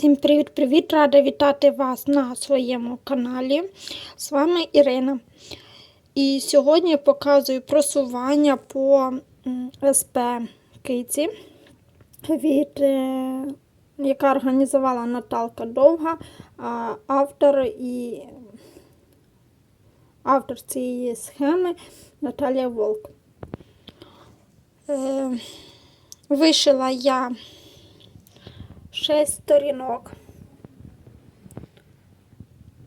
привіт-привіт! Рада вітати вас на своєму каналі. З вами Ірина. І сьогодні показую просування по СП Киці, від, е, яка організувала Наталка Довга, автор і автор цієї схеми Наталія Волк. Е, вишила я 6 сторінок.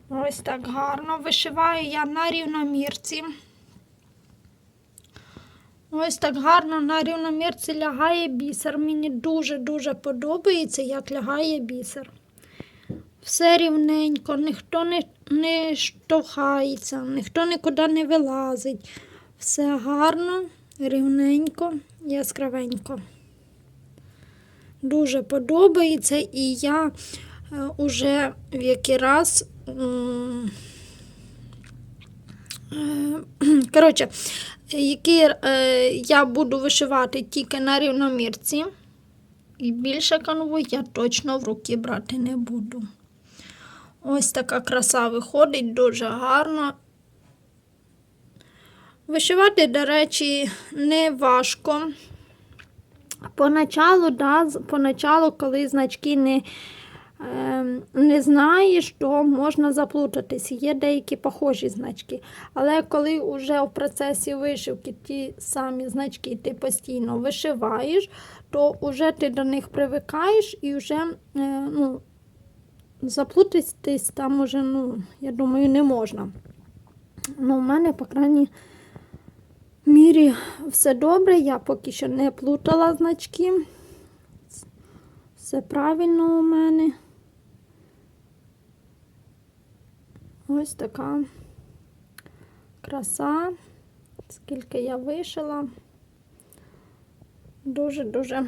Ось так гарно. Вишиваю я на рівномірці. Ось так гарно на рівномірці лягає бісер. Мені дуже-дуже подобається, як лягає бісер. Все рівненько, ніхто не, не штовхається, ніхто нікуди не вилазить. Все гарно, рівненько, яскравенько. Дуже подобається, і я е, уже в який раз. е, Коротше, який е, я буду вишивати тільки на рівномірці, і більше канву я точно в руки брати не буду. Ось така краса виходить, дуже гарно. Вишивати, до речі, не важко. Поначалу, да, поначалу, коли значки не, е, не знаєш, то можна заплутатись. Є деякі похожі значки. Але коли вже в процесі вишивки ті самі значки ти постійно вишиваєш, то вже ти до них привикаєш і вже е, ну, заплутатись там уже, ну, я думаю, не можна. Ну, у мене, по крайній мірі, все добре. Я поки що не плутала значки. Все правильно у мене. Ось така краса. Скільки я вишила. Дуже-дуже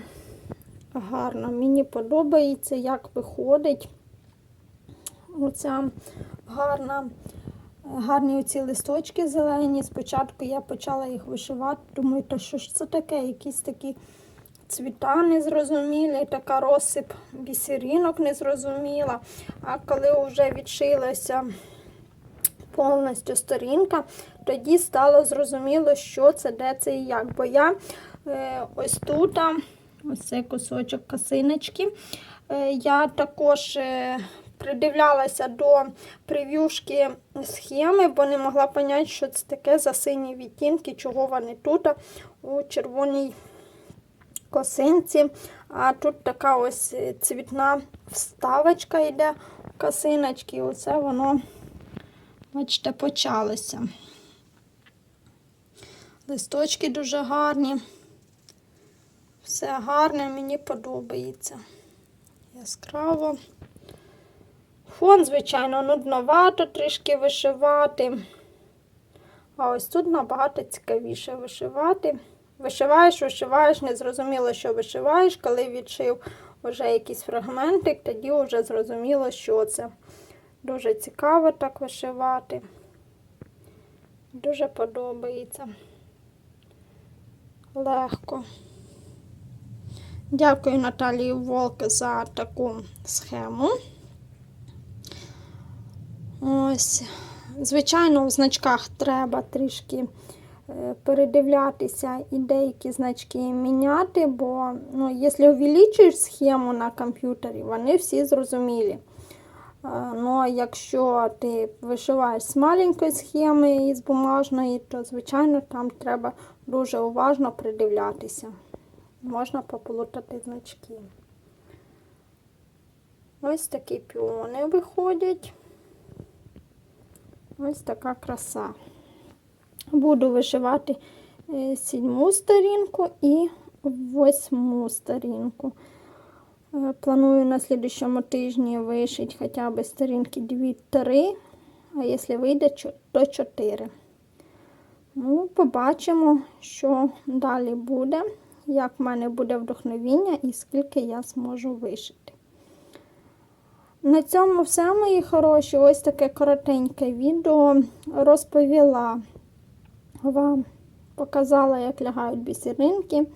гарно. Мені подобається, як виходить оця гарна. Гарні оці листочки зелені. Спочатку я почала їх вишивати. Думаю, то що ж це таке? Якісь такі цвіта незрозумілі, така розсип бісерінок незрозуміла. А коли вже відшилася повністю сторінка, тоді стало зрозуміло, що це, де це і як. Бо я е, ось тут, ось цей кусочок косиночки, е, я також. Е, придивлялася до прев'юшки схеми, бо не могла зрозуміти, що це таке за сині відтінки, чого вони тут у червоній косинці. А тут така ось цвітна вставочка йде косиночки. І Оце воно, бачите, почалося. Листочки дуже гарні. Все гарне, мені подобається. Яскраво. Фон, звичайно, нудновато трішки вишивати. А ось тут набагато цікавіше вишивати. Вишиваєш, вишиваєш, не зрозуміло, що вишиваєш. Коли відшив вже якийсь фрагментик, тоді вже зрозуміло, що це. Дуже цікаво так вишивати. Дуже подобається. Легко. Дякую Наталії Волк за таку схему. Ось, звичайно, в значках треба трішки е, передивлятися і деякі значки міняти, бо ну, якщо увеличуєш схему на комп'ютері, вони всі зрозумілі. Е, Ну, якщо ти вишиваєш з маленької схеми із бумажної, то, звичайно, там треба дуже уважно придивлятися. Можна поплутати значки. Ось такі піони виходять. Ось така краса. Буду вишивати е, сідьму сторінку і восьму сторінку. Е, Планую на слідчому тижні вишити хоча б сторінки 2-3, а якщо вийде, то 4. Ну, побачимо, що далі буде, як в мене буде вдохновіння і скільки я зможу вишити. На цьому все, мої хороші. Ось таке коротеньке відео розповіла вам, показала, як лягають бісеринки.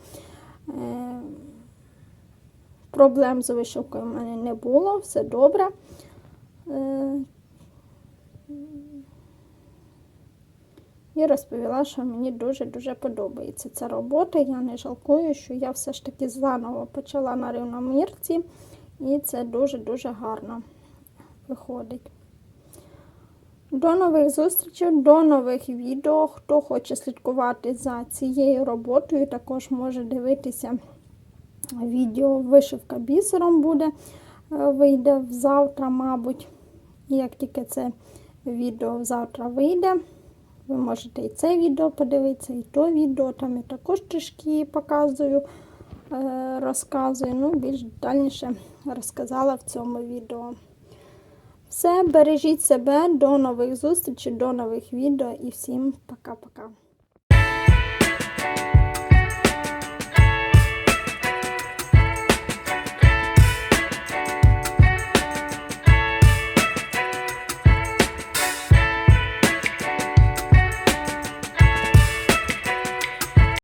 Е, Проблем з вишивкою в мене не було, все добре. Е, І розповіла, що мені дуже-дуже подобається ця робота. Я не жалкую, що я все ж таки заново почала на рівномірці, і це дуже-дуже гарно виходить. До нових зустрічей, до нових відео. Хто хоче слідкувати за цією роботою, також може дивитися відео вишивка бісером буде, е, вийде завтра, мабуть. Як тільки це відео завтра вийде, ви можете і це відео подивитися, і то відео. Там я також трішки показую, розказую. Ну, більш детальніше розказала в цьому відео. Все, бережіть себе, до нових зустрічей, до нових відео і всім пока-пока.